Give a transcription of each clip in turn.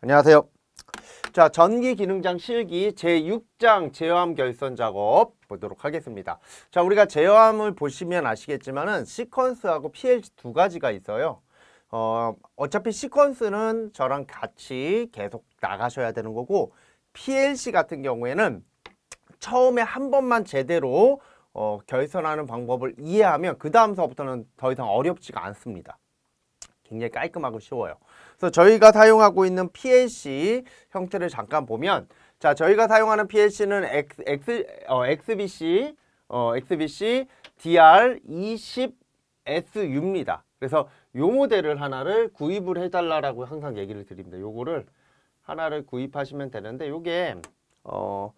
안녕하세요. 자, 전기 기능장 실기 제6장 제어함 결선 작업 보도록 하겠습니다. 자, 우리가 제어함을 보시면 아시겠지만은 시퀀스하고 PLC 두 가지가 있어요. 어, 어차피 시퀀스는 저랑 같이 계속 나가셔야 되는 거고 PLC 같은 경우에는 처음에 한 번만 제대로 어, 결선하는 방법을 이해하면 그 다음서부터는 더 이상 어렵지가 않습니다. 굉장히 깔끔하고 쉬워요. 그래서 저희가 사용하고 있는 PLC 형태를 잠깐 보면 자 저희가 사용하는 PLC는 X, X, 어, XBC 어, XBC DR20SU입니다. 그래서 요 모델을 하나를 구입을 해달라고 항상 얘기를 드립니다. 요거를 하나를 구입하시면 되는데 요게 어,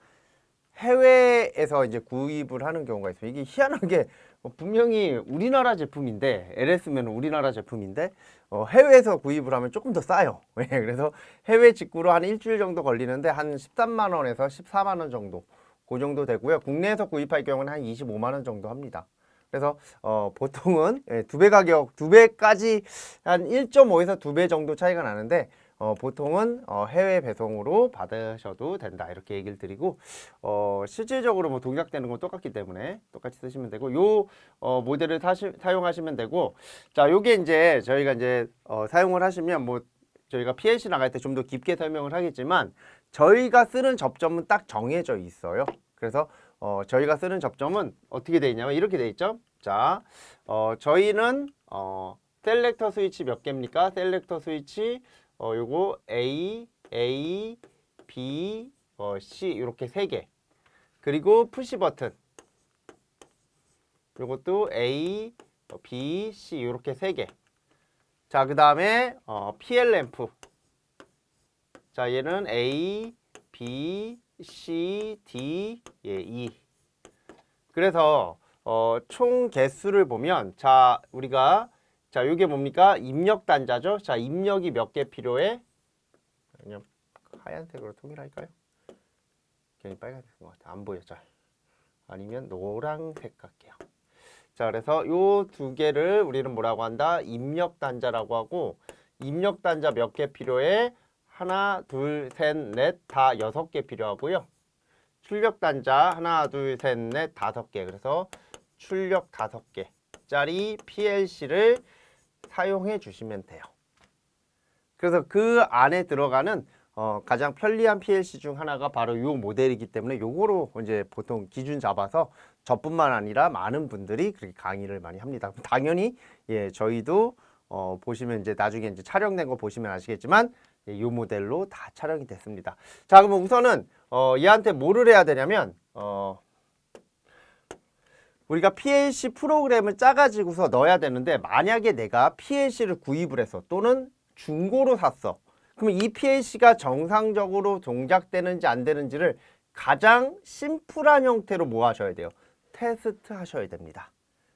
해외에서 이제 구입을 하는 경우가 있어요. 이게 희한하게 어, 분명히 우리나라 제품인데 LS면 우리나라 제품인데 어, 해외에서 구입을 하면 조금 더 싸요. 예, 그래서 해외 직구로 한 일주일 정도 걸리는데 한 13만 원에서 14만 원 정도 그 정도 되고요. 국내에서 구입할 경우는 한 25만 원 정도 합니다. 그래서 어, 보통은 예, 두배 가격, 두 배까지 한 1.5에서 두 배 정도 차이가 나는데 어, 보통은 어, 해외 배송으로 받으셔도 된다 이렇게 얘기를 드리고 어, 실질적으로 뭐 동작되는 건 똑같기 때문에 똑같이 쓰시면 되고 요 어, 모델을 사시, 사용하시면 되고 자 요게 이제 저희가 이제 어, 사용을 하시면 뭐 저희가 PLC 나갈 때 좀 더 깊게 설명을 하겠지만 저희가 쓰는 접점은 딱 정해져 있어요. 그래서 어, 저희가 쓰는 접점은 어떻게 돼 있냐면 이렇게 돼 있죠. 자, 어, 저희는 어, 셀렉터 스위치 몇 개입니까? 셀렉터 스위치 어, 요거 A, A, B, 어, C 이렇게 세 개. 그리고 푸시 버튼. 요것도 A, 어, B, C 이렇게 세 개. 자, 그 다음에 어, PL 램프. 자, 얘는 A, B, C, D, 예, E. 그래서 어, 총 개수를 보면 자, 우리가 자, 이게 뭡니까? 입력 단자죠. 자, 입력이 몇 개 필요해? 그냥 하얀색으로 통일할까요? 괜히 빨간색 것 같아. 안 보여 잘. 아니면 노란색 갈게요. 자, 그래서 요 두 개를 우리는 뭐라고 한다? 입력 단자라고 하고 입력 단자 몇 개 필요해? 하나, 둘, 셋, 넷, 다 여섯 개 필요하고요. 출력 단자 하나, 둘, 셋, 넷, 다섯 개. 그래서 출력 다섯 개짜리 PLC를 사용해 주시면 돼요. 그래서 그 안에 들어가는 어, 가장 편리한 PLC 중 하나가 바로 이 모델이기 때문에 요거로 이제 보통 기준 잡아서 저뿐만 아니라 많은 분들이 그렇게 강의를 많이 합니다. 당연히 예 저희도 어, 보시면 이제 나중에 이제 촬영된 거 보시면 아시겠지만 예, 이 모델로 다 촬영이 됐습니다. 자 그러면 우선은 어, 얘한테 뭐를 해야 되냐면 어, 우리가 PLC 프로그램을 짜가지고서 넣어야 되는데 만약에 내가 PLC를 구입을 해서 또는 중고로 샀어. 그러면 이 PLC가 정상적으로 동작되는지 안 되는지를 가장 심플한 형태로 뭐 하셔야 돼요? 테스트 하셔야 됩니다.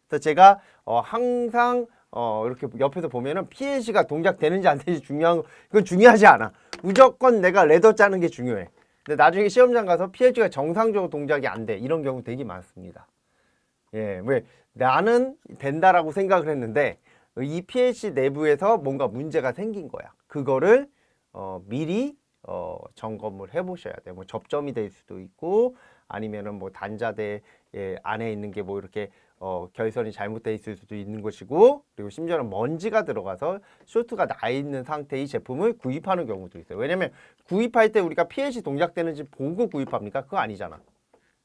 그래서 제가 어, 항상 어, 이렇게 옆에서 보면은 PLC가 동작되는지 안 되는지 중요한 거, 이건 중요하지 않아. 무조건 내가 레더 짜는 게 중요해. 근데 나중에 시험장 가서 PLC가 정상적으로 동작이 안 돼. 이런 경우 되게 많습니다. 예, 왜 나는 된다라고 생각을 했는데 이 PLC 내부에서 뭔가 문제가 생긴 거야. 그거를 어, 미리 어, 점검을 해보셔야 돼요. 뭐 접점이 될 수도 있고 아니면은 뭐 단자대 예, 안에 있는 게 뭐 이렇게 어, 결선이 잘못돼 있을 수도 있는 것이고 그리고 심지어는 먼지가 들어가서 쇼트가 나 있는 상태의 제품을 구입하는 경우도 있어요. 왜냐면 구입할 때 우리가 PLC 동작되는지 보고 구입합니까? 그거 아니잖아.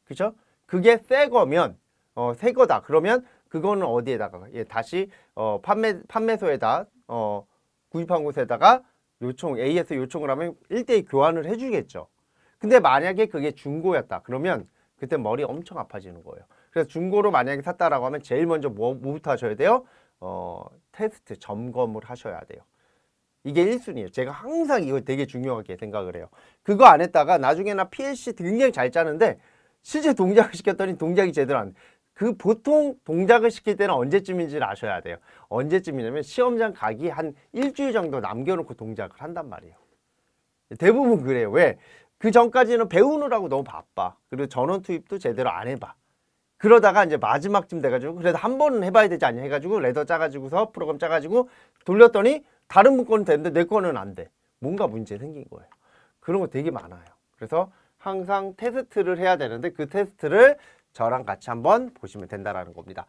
그죠? 그게 새 거면 어, 새 거다. 그러면 그거는 어디에다가 예, 다시 어, 판매 판매소에다 어, 구입한 곳에다가 요청 AS 요청을 하면 1대1 교환을 해주겠죠. 근데 만약에 그게 중고였다. 그러면 그때 머리 엄청 아파지는 거예요. 그래서 중고로 만약에 샀다라고 하면 제일 먼저 뭐, 뭐부터 하셔야 돼요? 어, 테스트 점검을 하셔야 돼요. 이게 1순위예요. 제가 항상 이걸 되게 중요하게 생각을 해요. 그거 안 했다가 나중에 나 PLC 굉장히 잘 짜는데 실제 동작을 시켰더니 동작이 제대로 안 돼. 그 보통 동작을 시킬 때는 언제쯤인지를 아셔야 돼요. 언제쯤이냐면 시험장 가기 한 일주일 정도 남겨놓고 동작을 한단 말이에요. 대부분 그래요. 왜? 그 전까지는 배우느라고 너무 바빠. 그리고 전원 투입도 제대로 안 해봐. 그러다가 이제 마지막쯤 돼가지고 그래도 한 번은 해봐야 되지 않냐 해가지고 레더 짜가지고서 프로그램 짜가지고 돌렸더니 다른 분 거는 되는데 내 거는 안 돼. 뭔가 문제 생긴 거예요. 그런 거 되게 많아요. 그래서 항상 테스트를 해야 되는데 그 테스트를 저랑 같이 한번 보시면 된다라는 겁니다.